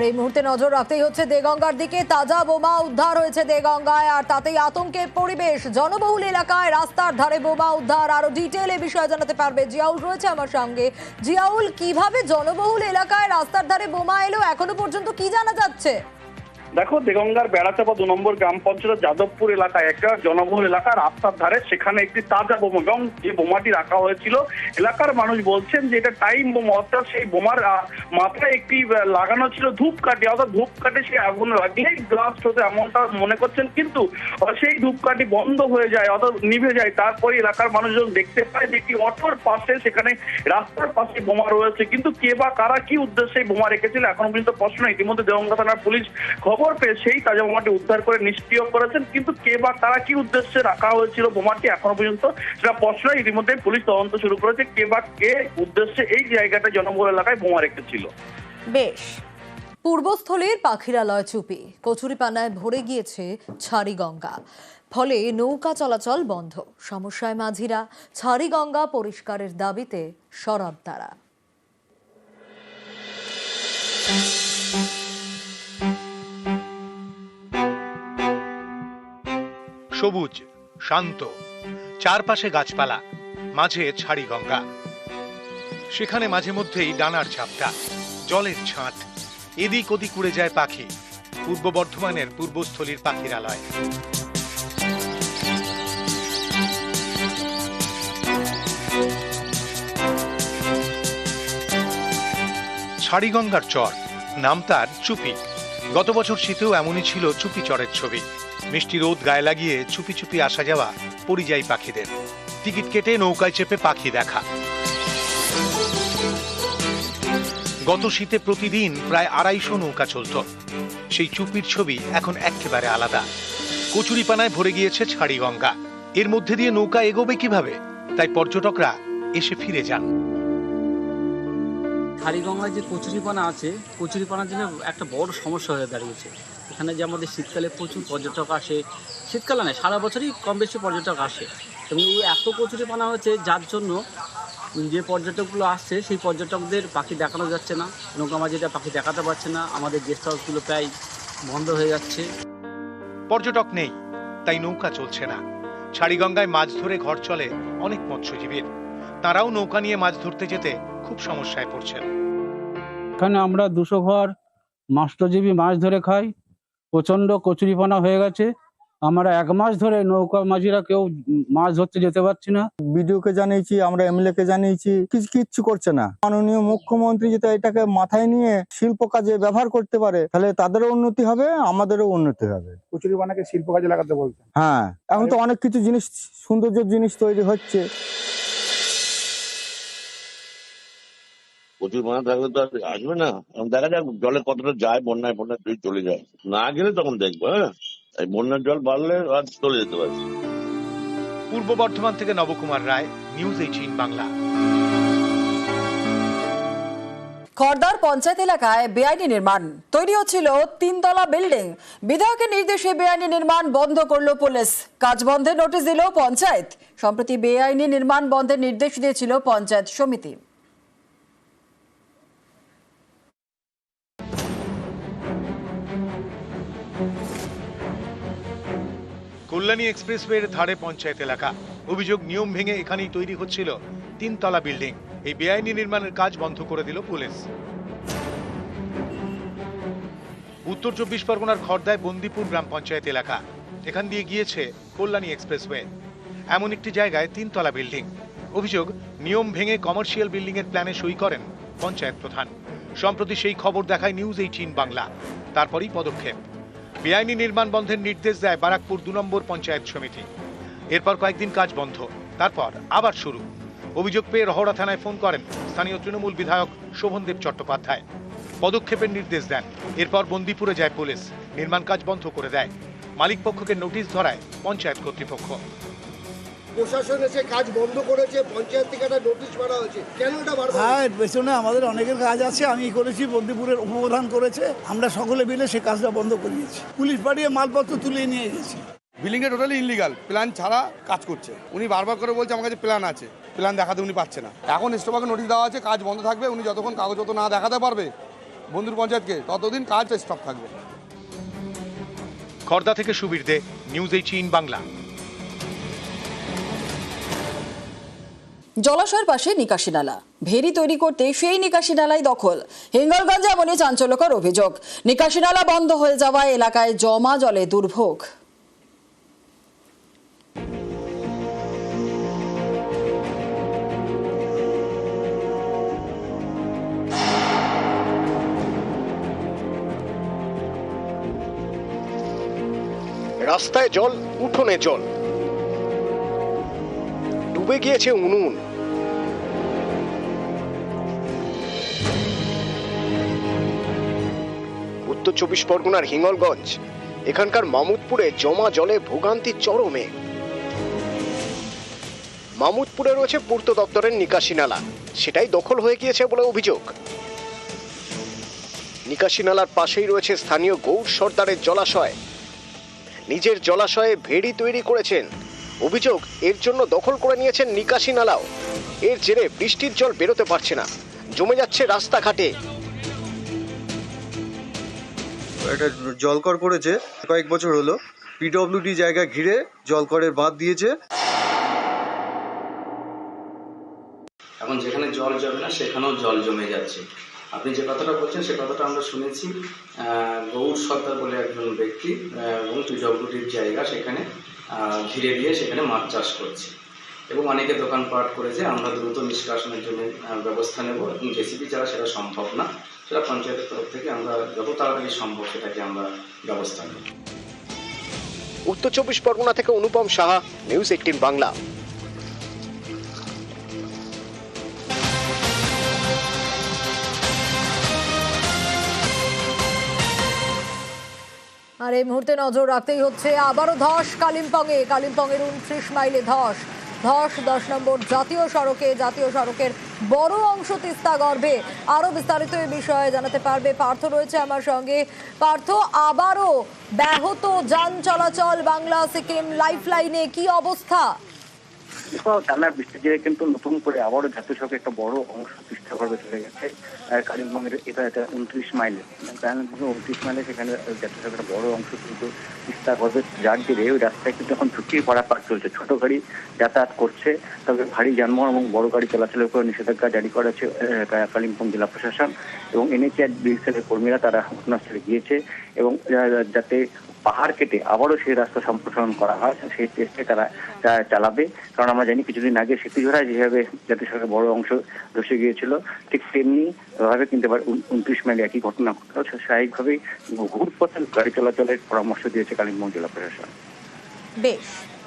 আর এই মুহূর্তে নজর রাখতেই হচ্ছে দেগঙ্গার দিকে। তাজা বোমা উদ্ধার হয়েছে দেগঙ্গায়, আর তাতেই আতঙ্কের পরিবেশ। জনবহুল এলাকায় রাস্তার ধারে বোমা উদ্ধার। আরও ডিটেল এ বিষয়ে জানাতে পারবে জিয়াউল রয়েছে আমার সঙ্গে। জিয়াউল, কীভাবে জনবহুল এলাকায় রাস্তার ধারে বোমা এলো? এখনও পর্যন্ত কি জানা যাচ্ছে? দেখো, দেগঙ্গার বেড়াচাপা দু নম্বর গ্রাম পঞ্চায়েত যাদবপুর এলাকায় একটা জনবহুল এলাকা, রাস্তার ধারে সেখানে একটি তাজা বোমা, এবং যে বোমাটি রাখা হয়েছিল, এলাকার মানুষ বলছেন যে এটা টাইম বোমা, অর্থাৎ সেই বোমার মাথায় একটি লাগানো ছিল ধূপকাঠি, অর্থাৎ ধূপকাঠি সেই আগুন লাগিয়ে ব্লাস্ট হতে এমনটা মনে করছেন, কিন্তু সেই ধূপকাঠি বন্ধ হয়ে যায়, অর্থাৎ নিভে যায়। তারপরে এলাকার মানুষজন দেখতে পায় যে একটি অটোর পাশে সেখানে রাস্তার পাশে বোমা রয়েছে, কিন্তু কে বা কারা কি উদ্দেশ্যে বোমা রেখেছিল, এখনও পর্যন্ত প্রশ্ন ইতিমধ্যে দেওঙ্গা থানার পুলিশ খবর পেয়ে সেই তাজা বোমাটি উদ্ধার করে নিষ্ক্রিয় করেছেন। কিন্তু কে বা কারা কি উদ্দেশ্যে রাখা হয়েছিল বোমাটি এখনও পর্যন্ত সেটা প্রশ্ন ইতিমধ্যে পুলিশ তদন্ত শুরু করেছে। কে বা কে উদ্দেশ্যে এই জায়গাটা জনবহুল এলাকায় বোমা রেখেছিল। বেশ। পূর্বস্থলীর পাখিরালয় চুপি, কচুরিপানায় ভরে গিয়েছে ছাড়িগঙ্গা। ফলে নৌকা চলাচল বন্ধ। সমস্যায় মাঝিরা ছাড়িগঙ্গা পরিষ্কারের দাবিতে সরব তারা সবুজ, শান্ত, চারপাশে গাছপালা, মাঝে ছাড়ি গঙ্গা। সেখানে মাঝে মধ্যেই ডানার ঝাপটা, জলের ছাঁট, এদিক ওদিক উড়ে যায় পাখি, পূর্ব বর্ধমানের পূর্বস্থলীর পাখিরালয়। ছাড়িগঙ্গার চর, নাম তার চুপি। গত বছর শীতেও এমনই ছিল চুপি চরের ছবি। মিষ্টি রোদ গায়ে লাগিয়ে চুপি চুপি আসা যাওয়া পরিযায়ী পাখিদের। টিকিট কেটে নৌকায় চেপে পাখি দেখা। গত শীতে প্রতিদিন প্রায় আড়াইশো নৌকা চলত। সেই চুপির ছবি এখন একেবারে আলাদা। কচুরিপানায় ভরে গিয়েছে ছাড়িগঙ্গা। এর মধ্যে দিয়ে নৌকা এগোবে কীভাবে? তাই পর্যটকরা এসে ফিরে যান। হাড়িগঙ্গায় যে কচুরিপানা আছে, কচুরিপানার জন্য একটা বড় সমস্যা হয়ে দাঁড়িয়েছে। এখানে যে আমাদের শীতকালে প্রচুর পর্যটক আসে শীতকালে নয় সারা বছরই কম বেশি পর্যটক আসে। এবং এই এত কচুরিপানা হচ্ছে যার জন্য যে পর্যটকগুলো আসছে সেই পর্যটকদের পাখি দেখানো যাচ্ছে না। নৌকা মাঝিটা পাখি দেখাতে পারছে না। আমাদের গেস্ট হাউসগুলো প্রায় বন্ধ হয়ে যাচ্ছে। পর্যটক নেই তাই নৌকা চলছে না। ছাড়িগঙ্গায় মাছ ধরে ঘর চলে অনেক মৎস্যজীবীর। তারাও নৌকা নিয়ে মাছ ধরতে যেতে খুব সমস্যায় পড়ছেন। এখানে আমরা দুশো ঘর মাস্টরজীবী মাছ ধরে খাই। প্রচণ্ড কচুরিপানা হয়ে গেছে। আমরা এক মাস ধরে নৌকা মাঝিরা কেউ মাছ ধরতে যেতে পারছি না। বিডিওকে জানিয়েছি আমরা এমএলএ কে জানিয়েছি কিছু কিচ্ছু করছে না। মাননীয় মুখ্যমন্ত্রী যদি এটাকে মাথায় নিয়ে শিল্প কাজে ব্যবহার করতে পারে তাহলে তাদেরও উন্নতি হবে আমাদেরও উন্নতি হবে। কচুরিপানাকে শিল্প কাজে লাগাতে বলছেন। হ্যাঁ এখন তো অনেক কিছু জিনিস সৌন্দর্য জিনিস তৈরি হচ্ছে। প্রচুর মাছ থাকলে তো আর আসবে না। এখন দেখা যাক জলে কতটা যায় বন্যায় বন্যায় তুই চলে যায়। না গেলে তখন দেখব হ্যাঁ? এই বন্যার জল বাড়লে আর চলে যেতে পারে। পূর্ব বর্ধমান থেকে নবকুমার রায় নিউজ এইটিন বাংলা। খড়দার পঞ্চায়েত এলাকায় বেআইনি নির্মাণ। তৈরি হচ্ছিল তিনতলা বিল্ডিং। বিধায়কের নির্দেশে বেআইনি নির্মাণ বন্ধ করল পুলিশ। কাজ বন্ধের নোটিশ দিল পঞ্চায়েত। সম্প্রতি বেআইনি নির্মাণ বন্ধের নির্দেশ দিয়েছিল পঞ্চায়েত সমিতি। কল্যাণী এক্সপ্রেসওয়ের ধারে পঞ্চায়েত এলাকা। অভিযোগ নিয়ম ভেঙে এখানেই তৈরি হচ্ছিল তিনতলা বিল্ডিং। এই বেআইনি নির্মাণের কাজ বন্ধ করে দিল পুলিশ। উত্তর চব্বিশ পরগনার খড়দায় বন্দিপুর গ্রাম পঞ্চায়েত এলাকা। এখান দিয়ে গিয়েছে কল্যাণী এক্সপ্রেসওয়ে। এমন একটি জায়গায় তিনতলা বিল্ডিং। অভিযোগ, নিয়ম ভেঙে কমার্শিয়াল বিল্ডিং এর প্ল্যানে সই করেন পঞ্চায়েত প্রধান। সম্প্রতি সেই খবর দেখায় নিউজ এইটিন বাংলা। তারপরই পদক্ষেপ। বেআইনি নির্মাণ বন্ধের নির্দেশ দেয় বারাকপুর দু নম্বর পঞ্চায়েত সমিতি। এরপর কয়েকদিন কাজ বন্ধ। তারপর আবার শুরু। অভিযোগ পেয়ে রহড়া থানায় ফোন করেন স্থানীয় তৃণমূল বিধায়ক শোভনদেব চট্টোপাধ্যায়। পদক্ষেপের নির্দেশ দেন। এরপর বন্দিপুরে যায় পুলিশ। নির্মাণ কাজ বন্ধ করে দেয়। মালিকপক্ষকে নোটিশ ধরায় পঞ্চায়েত কর্তৃপক্ষ। প্রশাসন এসে কাজ বন্ধ করেছে পঞ্চায়েত থেকে একটা নোটিশ করা হয়েছে কেন এটা হ্যাঁ পেছনে আমাদের অনেকের কাজ আছে আমি করেছি বন্দিপুরের উপপ্রধান করেছে আমরা সকলে মিলে সে কাজটা বন্ধ করিয়েছি পুলিশ পাঠিয়ে মালপত্র তুলে নিয়ে গেছি বিল্ডিং এ টোটালি ইনলিগাল প্ল্যান ছাড়া কাজ করছে। উনি বারবার করে বলছে আমার কাছে প্ল্যান আছে প্ল্যান দেখাতে উনি পাচ্ছে না। এখন স্টোভাকে নোটিশ দেওয়া আছে কাজ বন্ধ থাকবে উনি যতক্ষণ কাগজপত্র না দেখাতে পারবে বন্ধুর পঞ্চায়েতকে ততদিন কাজ স্টপ থাকবে। খর্দা থেকে সুবীর দে নিউজ এইটিন বাংলা। জলাশয়ের পাশে নিকাশি নালা। ভেরি তৈরি করতে সেই নিকাশি নালাই দখল। হিঙ্গলগঞ্জে এমনই চাঞ্চল্যকর অভিযোগ। নিকাশি নালা বন্ধ হয়ে যাওয়ায় এলাকায় জমা জলে দুর্ভোগ। রাস্তায় জল, উঠোনে জল। ডুবে গিয়েছে উনুন। উত্তর চব্বিশ পরগনার হিঙ্গলগঞ্জ, এখানকার মামুদপুরে জমা জলে ভোগান্তি চরমে। মামুদপুরে রয়েছে পূর্ত দপ্তরের নিকাশি নালা, সেটাই দখল হয়ে গিয়েছে বলে অভিযোগ। নিকাশি নালার পাশেই রয়েছে স্থানীয় গৌর সর্দারের জলাশয়। নিজের জলাশয়ে ভেড়ি তৈরি করেছেন অভিযোগ এর জন্য দখল করে নিয়েছেন নিকাশি নালাও। এর জেরে বৃষ্টির জল বেরোতে পারছে না। জমে যাচ্ছে রাস্তাঘাটে। একটা জলকর করেছে কয়েক বছর হলো। পিডব্লিউডি জায়গা ঘিরে জলকরের বাঁধ দিয়েছে। এখন যেখানে জল জমে না সেখানেও জল জমে যাচ্ছে। আপনি যে কথাটা বলছেন সে কথাটা আমরা শুনেছি আহ, গৌর সর্দার বলে একজন ব্যক্তি আহ, এবং পিডব্লিউডির জায়গা সেখানে ঘিরে দিয়ে সেখানে মাছ চাষ করছি। এবং অনেকে দোকানপাট করেছে, আমরা দ্রুত নিষ্কাশনের জন্য ব্যবস্থা নেব এবং রেসিপি ছাড়া সেটা সম্ভব না। সেটা পঞ্চায়েতের তরফ থেকে আমরা যত তাড়াতাড়ি সম্ভব সেটাকে আমরা ব্যবস্থা নেব। উত্তর চব্বিশ পরগনা থেকে অনুপম সাহা নিউজ এইটিন বাংলা। আর এই মুহূর্তে নজর রাখতেই হচ্ছে আবারও ধস কালিম্পংয়ে। কালিম্পংয়ের উনত্রিশ মাইলে ধস। ধস দশ নম্বর জাতীয় সড়কে, জাতীয় সড়কের বড় অংশ তিস্তা গর্ভে। আরও বিস্তারিত এই বিষয়ে জানাতে পারবে পার্থ রয়েছে আমার সঙ্গে। পার্থ, আবারও ব্যাহত যান চলাচল বাংলা সিকিম লাইফ লাইনে কি অবস্থা? টানা বৃষ্টির জেরে কিন্তু নতুন করে আবারও জাতীয় একটা বড় অংশ তিস্তা গর্ভে চলে গেছে কালিম্পংয়ের এটা এটা উনত্রিশ মাইলে। কালিম্পং উনত্রিশ মাইলে সেখানে জাতীয় একটা বড় অংশ কিন্তু তিস্তা গর্ভে যার জেরে ওই রাস্তায় কিন্তু এখন ঝুঁকির পারাপার চলছে। ছোট গাড়ি যাতায়াত করছে, তবে ভারী যানবাহন এবং বড় গাড়ি চলাচলের উপর নিষেধাজ্ঞা জারি করেছে কালিম্পং জেলা প্রশাসন এবং এনএচআর বিএসএফের কর্মীরা তারা ঘটনাস্থলে গিয়েছে এবং যাতে পাহাড় কেটে আবারও সেই রাস্তা সম্প্রসারণ করা হয় সেই চেষ্টায় তারা চালাবে। কারণ আমরা জানি কিছুদিন আগে সেতুঝোড়ায় যেভাবে জাতীয় সড়কের বড় অংশ ধসে গিয়েছিল, ঠিক তেমনি ভাবে কিন্তু এবার উন- উনত্রিশ মাইল একই ঘটনা ঘটলো স্বাভাবিকভাবেই ঘুরপথে গাড়ি চলাচলের পরামর্শ দিয়েছে কালিম্পং জেলা প্রশাসন। বেশ।